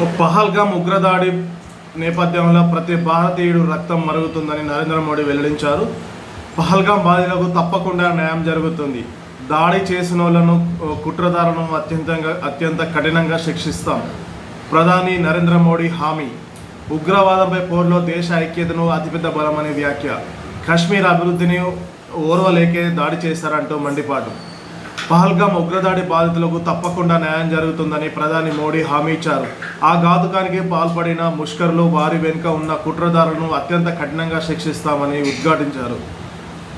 పహల్గాం ఉగ్రదాడి నేపథ్యంలో ప్రతి భారతీయుడు రక్తం మరుగుతుందని నరేంద్ర మోడీ వెల్లడించారు. పహల్గాం బాధితులకు తప్పకుండా న్యాయం జరుగుతుంది. దాడి చేసిన వాళ్ళను కుట్రదారులను అత్యంతంగా అత్యంత కఠినంగా శిక్షిస్తాం. ప్రధాని నరేంద్ర మోడీ హామీ. ఉగ్రవాదంపై పోరులో దేశ ఐక్యతను అతిపెద్ద బలమనే వ్యాఖ్య. కాశ్మీర్ అభివృద్ధిని ఓర్వలేకే దాడి చేశారంటూ మండిపాటు. పహల్గామ్ ఉగ్రదాడి బాధితులకు తప్పకుండా న్యాయం జరుగుతుందని ప్రధాని మోడీ హామీ ఇచ్చారు. ఆ ఘాతుకానికి పాల్పడిన ముష్కర్లు వారి వెనుక ఉన్న కుట్రదారులను అత్యంత కఠినంగా శిక్షిస్తామని ఉద్ఘాటించారు.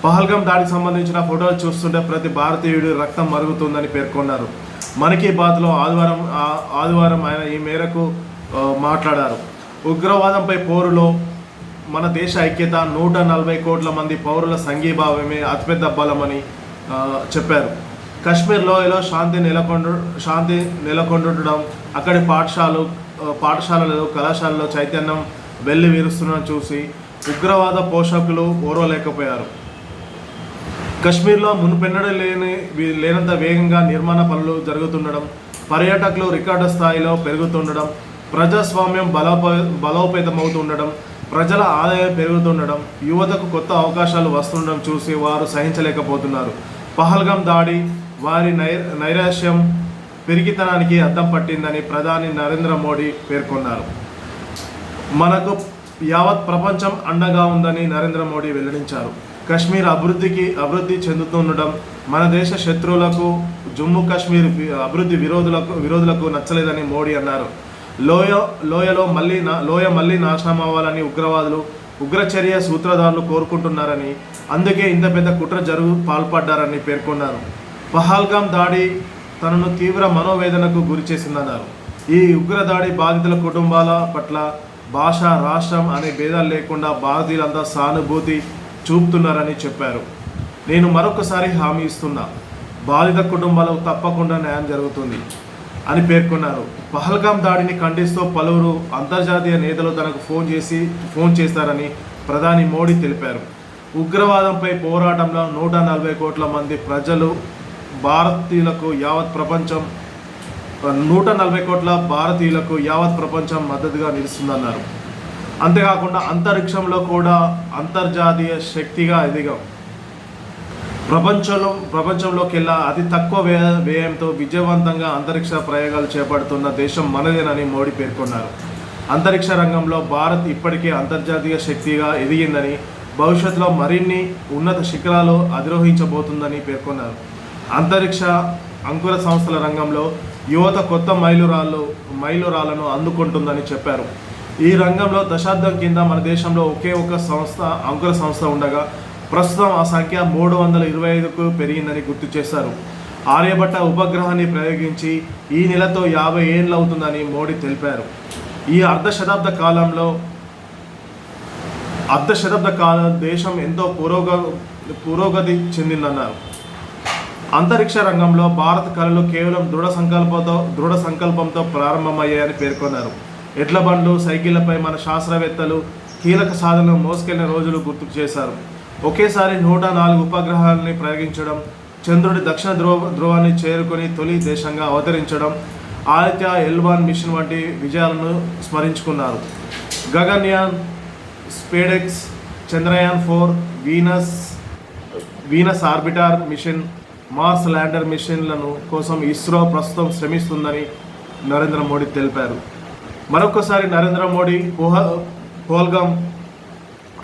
పహల్గాం దాడికి సంబంధించిన ఫోటోలు చూస్తుంటే ప్రతి భారతీయుడి రక్తం మరుగుతుందని పేర్కొన్నారు. మన్ కీ బాత్లో ఆదివారం ఆ- ఆదివారం ఆయన ఈ మేరకు మాట్లాడారు. ఉగ్రవాదంపై పోరులో మన దేశ ఐక్యత నూట నలభై కోట్ల మంది పౌరుల సంఘీభావమే అతిపెద్ద బలమని చెప్పారు. కశ్మీర్ లోయలో శాంతి నెలకొండు శాంతి నెలకొండటం అక్కడి పాఠశాలలు పాఠశాలలు కళాశాలలో చైతన్యం వెళ్ళి వీరుస్తున్న చూసి ఉగ్రవాద పోషకులు ఓర్వలేకపోయారు. కశ్మీర్లో మునుపెన్నడ లేని వీ- లేనంత వేగంగా నిర్మాణ పనులు జరుగుతుండడం పర్యాటకులు రికార్డు స్థాయిలో పెరుగుతుండడం ప్రజాస్వామ్యం బలోప బలోపేతమవుతుండడం ప్రజల ఆదాయం పెరుగుతుండడం యువతకు కొత్త అవకాశాలు వస్తుండడం చూసి వారు సహించలేకపోతున్నారు. పహల్గాం దాడి వారి నై నైరాశ్యం పెరిగితనానికి అద్దం పట్టిందని ప్రధాని నరేంద్ర మోడీ పేర్కొన్నారు. మనకు యావత్ ప్రపంచం అండగా ఉందని నరేంద్ర మోడీ వెల్లడించారు. కశ్మీర్ అభివృద్ధికి అభివృద్ధి చెందుతుండడం మన దేశ శత్రువులకు జమ్మూ కాశ్మీర్ అభివృద్ధి విరోధులకు విరోధులకు నచ్చలేదని మోడీ అన్నారు. లోయ లోయలో మళ్ళీ నా లోయ మళ్ళీ నాశనం అవ్వాలని ఉగ్రవాదులు ఉగ్రచర్య సూత్రధారులు కోరుకుంటున్నారని అందుకే ఇంత పెద్ద కుట్ర జరుగు పాల్పడ్డారని పేర్కొన్నారు. పహల్గాం దాడి తనను తీవ్ర మనోవేదనకు గురి చేసిందన్నారు. ఈ ఉగ్రదాడి బాధితుల కుటుంబాల పట్ల భాష రాష్ట్రం అనే భేదాలు లేకుండా భారతీయులంతా సానుభూతి చూపుతున్నారని చెప్పారు. నేను మరొకసారి హామీ ఇస్తున్నా బాధిత కుటుంబాలకు తప్పకుండా న్యాయం జరుగుతుంది అని పేర్కొన్నారు. పహల్గాం దాడిని ఖండిస్తూ పలువురు అంతర్జాతీయ నేతలు తనకు ఫోన్ చేసి ఫోన్ చేస్తారని ప్రధాని మోడీ తెలిపారు. ఉగ్రవాదంపై పోరాటంలో నూట నలభై కోట్ల మంది ప్రజలు భారతీయులకు యావత్ ప్రపంచం నూట నలభై కోట్ల భారతీయులకు యావత్ ప్రపంచం మద్దతుగా నిలుస్తుందన్నారు. అంతేకాకుండా అంతరిక్షంలో కూడా అంతర్జాతీయ శక్తిగా ఎదిగాం ప్రపంచంలో ప్రపంచంలోకెల్లా అతి తక్కువ వ్యయ వ్యయంతో విజయవంతంగా అంతరిక్ష ప్రయోగాలు చేపడుతున్న దేశం మనదేనని మోడీ పేర్కొన్నారు. అంతరిక్ష రంగంలో భారత్ ఇప్పటికే అంతర్జాతీయ శక్తిగా ఎదిగిందని భవిష్యత్తులో మరిన్ని ఉన్నత శిఖరాలు అధిరోహించబోతుందని పేర్కొన్నారు. అంతరిక్ష అంకుర సంస్థల రంగంలో యువత కొత్త మైలురాళ్ళు మైలురాళ్ళను అందుకుంటుందని చెప్పారు. ఈ రంగంలో దశాబ్దం కింద మన దేశంలో ఒకే ఒక సంస్థ అంకుర సంస్థ ఉండగా ప్రస్తుతం ఆ సంఖ్య మూడు వందల ఇరవై ఐదుకు పెరిగిందని గుర్తు చేశారు. ఆర్యభట్ట ఉపగ్రహాన్ని ప్రయోగించి ఈ నెలతో యాభై ఏళ్ళు అవుతుందని మోడీ తెలిపారు. ఈ అర్ధ శతాబ్ద కాలంలో అర్ధ శతాబ్ద కాలం దేశం ఎంతో పురోగ పురోగతి చెందిందన్నారు. అంతరిక్ష రంగంలో భారత్ కళలు కేవలం దృఢ సంకల్పంతో దృఢ సంకల్పంతో ప్రారంభమయ్యాయని పేర్కొన్నారు. ఎడ్ల బండ్లు సైకిళ్ళపై మన శాస్త్రవేత్తలు కీలక సాధనలు మోసుకెళ్ళిన రోజులు గుర్తుకు చేశారు. ఒకేసారి నూట నాలుగు ఉపగ్రహాలని ప్రయోగించడం చంద్రుడి దక్షిణ ధ్రువ ధ్రువాన్ని చేరుకొని తొలి దేశంగా అవతరించడం ఆదిత్య ఎల్వాన్ మిషన్ వంటి విజయాలను స్మరించుకున్నారు. Gaganyaan SpaDeX Chandrayaan four Venus Venus orbiter mission Mars lander మిషన్లను కోసం ఇస్రో ప్రస్తుతం శ్రమిస్తుందని నరేంద్ర మోడీ తెలిపారు. మరొకసారి నరేంద్ర మోడీ పోహ పోల్గాం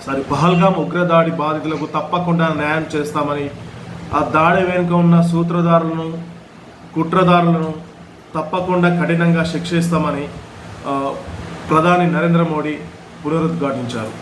సారీ పహల్గాం ఉగ్రదాడి బాధితులకు తప్పకుండా న్యాయం చేస్తామని ఆ దాడి వెనుక ఉన్న సూత్రధారులను కుట్రదారులను తప్పకుండా కఠినంగా శిక్షిస్తామని ప్రధాని నరేంద్ర మోడీ పునరుద్ఘాటించారు.